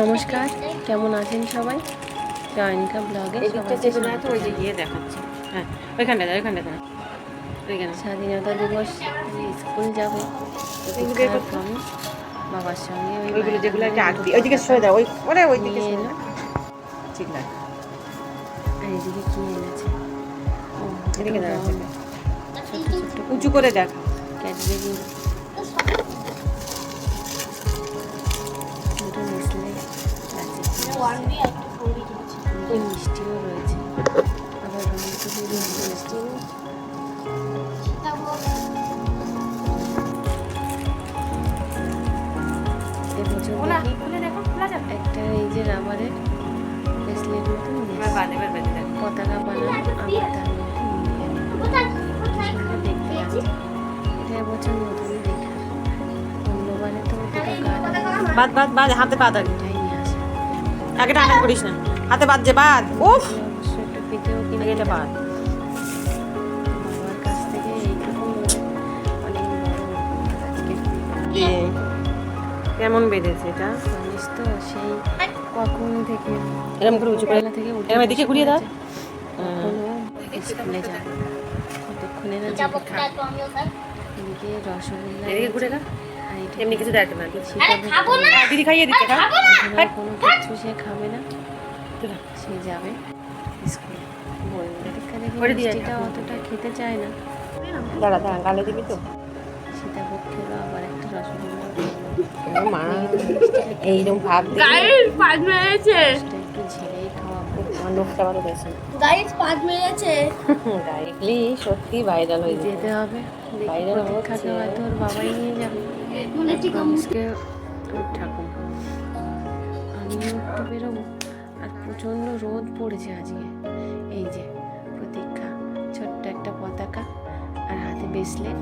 নমস্কার কেমন আছেন সবাই? জয়নিকা ব্লগে হ্যাঁ স্বাধীনতা দিবস স্কুল যাব। বাবার সঙ্গে ওই ওইগুলো যেগুলো ওইদিকে সরে দাও ওই ওরে ওইদিকে এলো। ঠিক না আর এদিকে কি এনেছে? এদিকে উঁচু করে দেখ। ক্যাডবেরি পতাকা বানানো আমি দেখতে লাগছে এটা এবছর নতুন দেখা তো বাদ বাদ বাদ, হাতে বাদ আগে আগে করিস না। হাতে বাদ যে, বাদ। উফ! অবশ্য কিনে এটা বাদ। বাবার কাছ থেকে এইটুকু অনেক কেমন বেঁধেছে এটা? জানিস তো সেই কখন থেকে? এরকম করে উঁচু বেলা থেকে উঠে এদিকে ঘুরিয়ে দাও। স্কুলে যাবে। কতক্ষণে না যাবে এদিকে রসগোল্লা এদিকে ঘুরে এটা এমনি কিছু দেখতে না সীতাভোগ হ্যাঁ, দিদি খাইয়ে খা কোনো কিছু সে খাবে না। সে যাবে স্কুলে। মিষ্টিটা অতটা খেতে চায় না। দাঁড়া দাঁড়া গালে দিবি তো। সীতাভোগ খেলো আবার একটা রসগোল্লা। মা এইরকম ভাব পাঁচ মেরেছে একটু ঝেড়েই খাওয়াবো আমার নখটা ভালো গেছে গাড়ির পাঁচ মেরেছে ডাইরেক্টলি সত্যি ভাইরাল হয়ে যেতে হবে হচ্ছে। ওর বাবাই নিয়ে যাবে। মানে ঠিক প্রমিসকে ওর ঠাকুর। আমিও একটু বেরোবো আর প্রচণ্ড রোদ পড়েছে আজকে। এই যে প্রতীক্ষা ছোট্ট একটা পতাকা আর হাতে ব্রেসলেট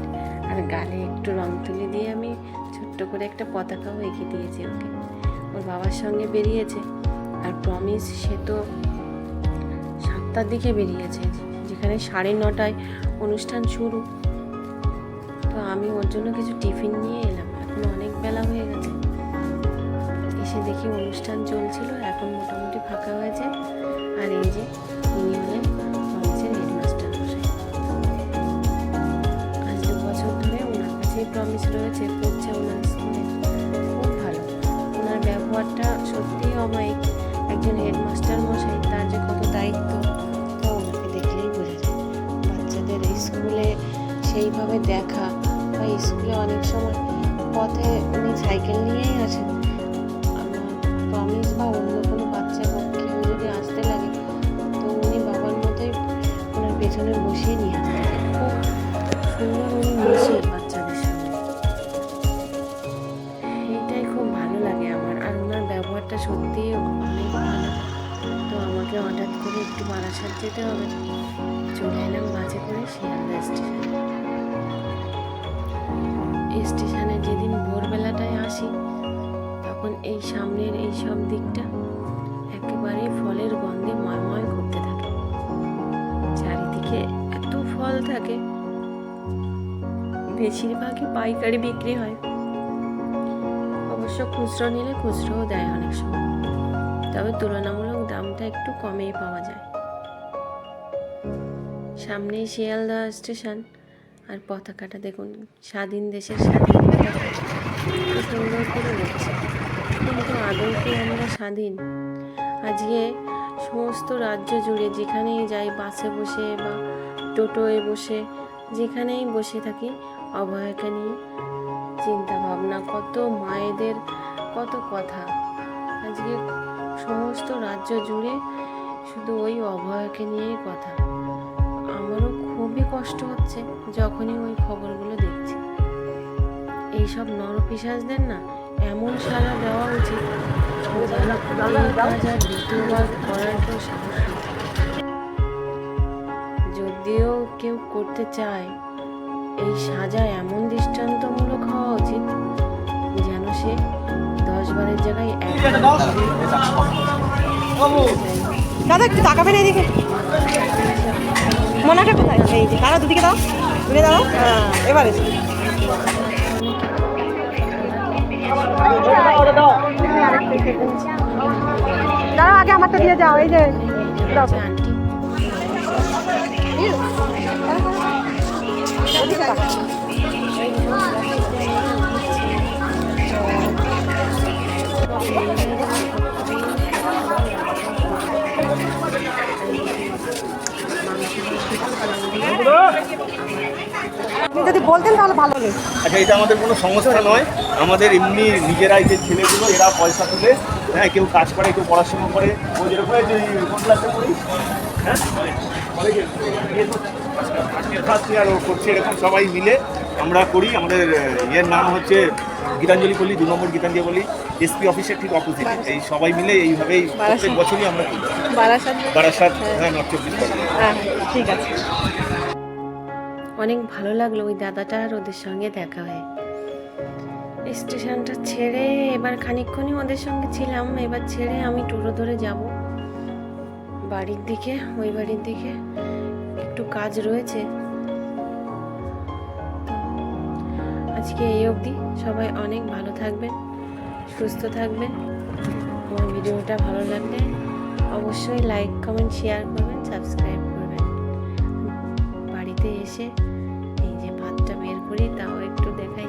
আর গালে একটু রং তুলি দিয়ে আমি করে একটা পতাকাও এঁকে দিয়েছি ওকে। ওর বাবার সঙ্গে বেরিয়েছে আর প্রমিস সে তো সাতটার দিকে বেরিয়েছে, যেখানে সাড়ে নটায় অনুষ্ঠান শুরু। তো আমি ওর জন্য কিছু টিফিন নিয়ে এলাম, এখন অনেক বেলা হয়ে গেছে। এসে দেখি অনুষ্ঠান চলছিল এখন মোটামুটি ফাঁকা হয়েছে। আর এই যে হলেন প্রমিস রয়েছে পড়ছে ওনার স্কুলে। খুব ভালো। ওনার ব্যবহারটা সত্যিই অমায়িক। একজন হেডমাস্টার মশাই, তার যে কত দায়িত্ব, তা ওনাকে দেখলেই বোঝা যায়। বাচ্চাদের স্কুলে সেইভাবে দেখা বা স্কুলে অনেক সময় পথে উনি সাইকেল নিয়েই আসেন। প্রমিস বা অন্য কোনো বাচ্চা কেউ যদি আসতে লাগে, তো উনি বাবার মতোই ওনার পেছনে বসিয়ে নিয়ে বারাসাত যেতে হবে। চলে এলাম বাসে করে শিয়ালদা স্টেশনে। স্টেশনে যেদিন ভোরবেলাটায় আসি, তখন এই সামনের এই সব দিকটা একেবারে ফলের গন্ধে ময়ময় করতে থাকে। চারিদিকে এত ফল থাকে, বেশিরভাগই পাইকারি বিক্রি হয়। অবশ্য খুচরো নিলে খুচরোও দেয় অনেক সময়। তবে তুলনামূলক দামটা একটু কমেই পাওয়া যায়। সামনেই শিয়ালদা স্টেশন আর পতাকাটা দেখুন, স্বাধীন দেশের স্বাধীন কিন্তু আদৌ কি আমরা স্বাধীন? আজকে সমস্ত রাজ্য জুড়ে যেখানেই যাই, বাসে বসে বা টোটোয় বসে, যেখানেই বসে থাকি, অভয়াকে নিয়ে চিন্তা ভাবনা কত মায়েদের, কত কথা। আজকে সমস্ত রাজ্য জুড়ে শুধু ওই অভয়াকে নিয়েই কথা। খুবই কষ্ট হচ্ছে যখনই ওই খবরগুলো দেখছি। এইসব নরপিসাজদের না এমন সাজা দেওয়া উচিত দ্বিতীয়বার করার সাহস যদিও কেউ করতে চায় এই সাজা এমন দৃষ্টান্তমূলক হওয়া উচিত যেন সে দশ বারের জায়গায় একবার দাদা একটু তাকাবেন এইদিকে মোনাটা কোথায়? এই যে কারা দুদিকে দাও। দুদিকে দাও। হ্যাঁ এবার। দাও দাঁড়াও, আগে আমারটা দিয়ে যাও, এই যে, দাও। আপনি যদি বলতেন তাহলে ভালো হতো। আচ্ছা এটা আমাদের কোনো সমস্যা নয়। আমাদের এমনি নিজেরাই যে ছেলেগুলো এরা পয়সা তুলে। হ্যাঁ কেউ কাজ করে কেউ পড়াশোনা করে। ও যেরকম যে কোন ক্লাসে পড়ি? হ্যাঁ? ফার্স্ট ইয়ার ও করছে এরকম সবাই মিলে। আমরা করি আমাদের ইয়ের নাম হচ্ছে গীতাঞ্জলি পল্লী দু নম্বর গীতাঞ্জলি পল্লী। এসপি অফিসের ঠিক অপোজিট এই সবাই মিলে এইভাবেই প্রত্যেক বছরই আমরা করি। বারাসাত। বারাসাত হ্যাঁ নর্থ চব্বিশ পরগনা হ্যাঁ ঠিক আছে। অনেক ভালো লাগল ওই দাদাটা আর ওদের সঙ্গে দেখা হয়ে। স্টেশনটা ছেড়ে এবার খানিকক্ষণই ওদের সঙ্গে ছিলাম, এবার ছেড়ে আমি টোটো ধরে যাব। বাড়ির দিকে, ওই বাড়ির দিকে একটু কাজ রয়েছে। আজকে এই অবধি। সবাই অনেক ভালো থাকবেন, সুস্থ থাকবেন। আমার ভিডিওটা ভালো লাগলে অবশ্যই লাইক কমেন্ট শেয়ার করবেন সাবস্ক্রাইব বাড়িতে এসে এই যে ভাতটা বের করি তাও একটু দেখাই